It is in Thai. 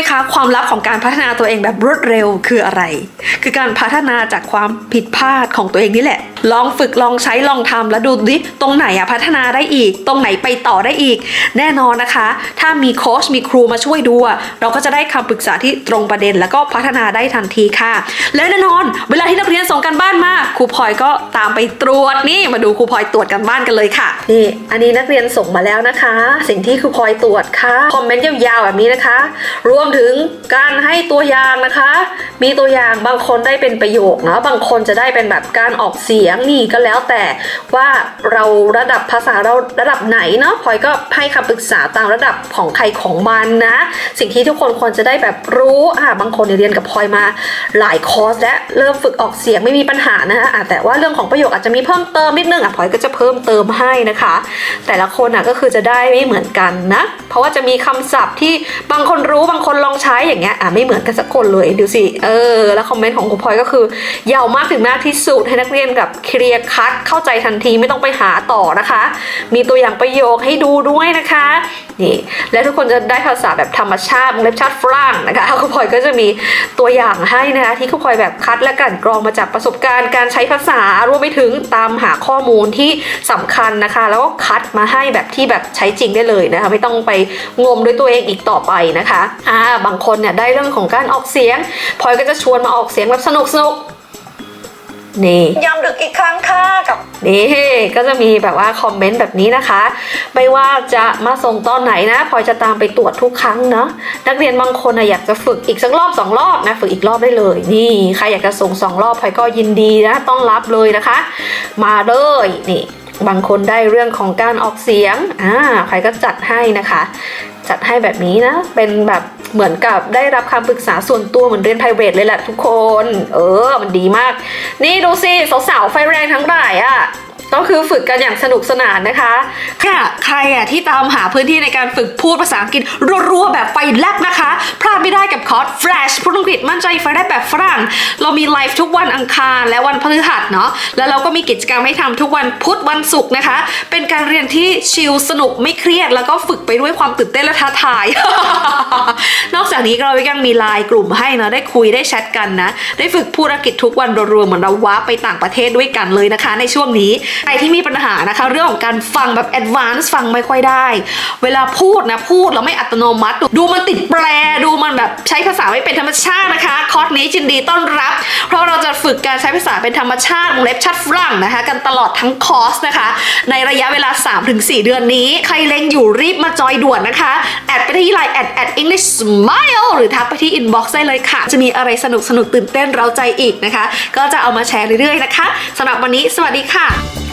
มคะ ความลับของการพัฒนาตัวเองแบบรวดเร็วคืออะไร คือการพัฒนาจากความผิดพลาดของตัวเองนี่แหละลองฝึกลองใช้ลองทำแล้วดูดิตรงไหนอะพัฒนาได้อีก ตรงไหนไปต่อได้อีก แน่นอนนะคะ ถ้ามีโค้ชมีครูมาช่วยดู เราก็จะได้คำปรึกษาที่ตรงประเด็น แล้วก็พัฒนาได้ทันทีค่ะ และแน่นอน เวลาที่นักเรียนส่งกันบ้านมาครูพลอยก็ตามไปตรวจนี่มาดูครูพลอยตรวจกันบ้านกันเลยค่ะนี่อันนี้นักเรียนส่งมาแล้วนะคะ สิ่งที่ครูพลอยตรวจค่ะคอมเมนต์ยาวๆแบบนี้นะคะ รวมถึงการให้ตัวอย่างนะคะ มีตัวอย่างบางคนได้เป็นประโยคเนาะบางคนจะได้เป็นแบบการออกเสียงยงนี่ก็แล้วแต่ว่าเราระดับภาษาเราระดับไหนเนาะพลอยก็ให้คำปรึกษาตามระดับของใครของมันนะ สิ่งที่ทุกคนควรจะได้แบบรู้อะบางคนเนี่ยเรียนกับพลอยมาหลายคอร์สและเริ่มฝึกออกเสียงไม่มีปัญหานะคะะแต่ว่าเรื่องของประโยคอาจจะมีเพิ่มเติมนิดนึงอะพลอยก็จะเพิ่มเติมให้นะคะ แต่ละคนอะก็คือจะได้ไม่เหมือนกันนะเพราะว่าจะมีคำศัพท์ที่บางคนรู้บางคนลองใช้อย่างเงี้ยอะไม่เหมือนกันสักคนเลยดูสิเออแล้วคอมเมนต์ของครูพลอยก็คือยาวมากถึงมากที่สุดให้นักเรียนกับเคลียร์คัดเข้าใจทันทีไม่ต้องไปหาต่อนะคะ มีตัวอย่างประโยคให้ดูด้วยนะคะ นี่และทุกคนจะได้ภาษาแบบธรรมชาติเล็บชาติฝรั่งนะคะครูพลอยก็จะมีตัวอย่างให้นะคะที่ครูพลอยแบบคัดและกันกรองมาจากประสบการณ์การใช้ภาษารวมไปถึงตามหาข้อมูลที่สำคัญนะคะ แล้วก็คัดมาให้แบบที่แบบใช้จริงได้เลยนะคะไม่ต้องไปงมด้วยตัวเองอีกต่อไปนะคะอ่าบางคนเนี่ยได้เรื่องของการออกเสียงพลอยก็จะชวนมาออกเสียงแบบสนุกสนุก นี่ยามดึกอีกครั้งค่ะกับนี่ก็จะมีแบบว่าคอมเมนต์แบบนี้นะคะ ไม่ว่าจะมาส่งตอนไหนนะพลอยจะตามไปตรวจทุกครั้งเนาะนักเรียนบางคนนะอยากจะฝึกอีกสักรอบสองรอบนะฝึกอีกรอบได้เลย นี่ใครอยากจะส่งสองรอบพลอยก็ยินดีนะต้องรับเลยนะคะ มาเลยนี่ บางคนได้เรื่องของการออกเสียงอ่าใครก็จัดให้นะคะ จัดให้แบบนี้นะ เป็นแบบเหมือนกับได้รับคำปรึกษาส่วนตัวเหมือนเรียน p r i v a t เลยแหละทุกคน เออ มันดีมาก นี่ดูสิสาวๆไฟแรงทั้งหลายอะ่ะ ก็คือฝึกกันอย่างสนุกสนานนะคะค่ะใครอะที่ตามหาพื้นที่ในการฝึกพูดภาษาอังกฤษรัวๆแบบไฟแลบนะคะ พลาดไม่ได้กับคอร์ส Flash พูดอังกฤษมั่นใจไฟแลบแบบฝรั่ง เรามีไลฟ์ทุกวันอังคารและวันพฤหัสเนาะแล้วเราก็มีกิจกรรมให้ทำทุกวันพุธวันศุกร์นะคะ เป็นการเรียนที่ชิลสนุกไม่เครียด แล้วก็ฝึกไปด้วยความตื่นเต้นและท้าทายนอกจากนี้เรายังมีไลน์กลุ่มให้นะได้คุยได้แชทกันนะ ได้ฝึกพูดอังกฤษทุกวันรัวๆเหมือนเราว้าไปต่างประเทศด้วยกันเลยนะคะ ในช่วงนี้ใครที่มีปัญหานะคะ เรื่องของการฟังแบบแอดวานซ์ฟังไม่ค่อยได้ เวลาพูดนะพูดแล้วไม่อัตโนมัติ ดูมันติดแปรดูมันแบบใช้ภาษาไม่เป็นธรรมชาตินะคะ คอร์สนี้ยินดีต้อนรับ เพราะเราจะฝึกการใช้ภาษาเป็นธรรมชาติเล็บชัดฝรั่งนะคะ กันตลอดทั้งคอร์สนะคะ ในระยะเวลา 3-4 เดือนนี้ ใครเล็งอยู่รีบมาจอยด่วนนะคะแอดไปที่ไลน์แอดแอด English Smile หรือทักไปที่อินบ็อกซ์ได้เลยค่ะ จะมีอะไรสนุกสนุกตื่นเต้นเราใจอีกนะคะ ก็จะเอามาแชร์เรื่อยๆนะคะสำหรับวันนี้ สวัสดีค่ะ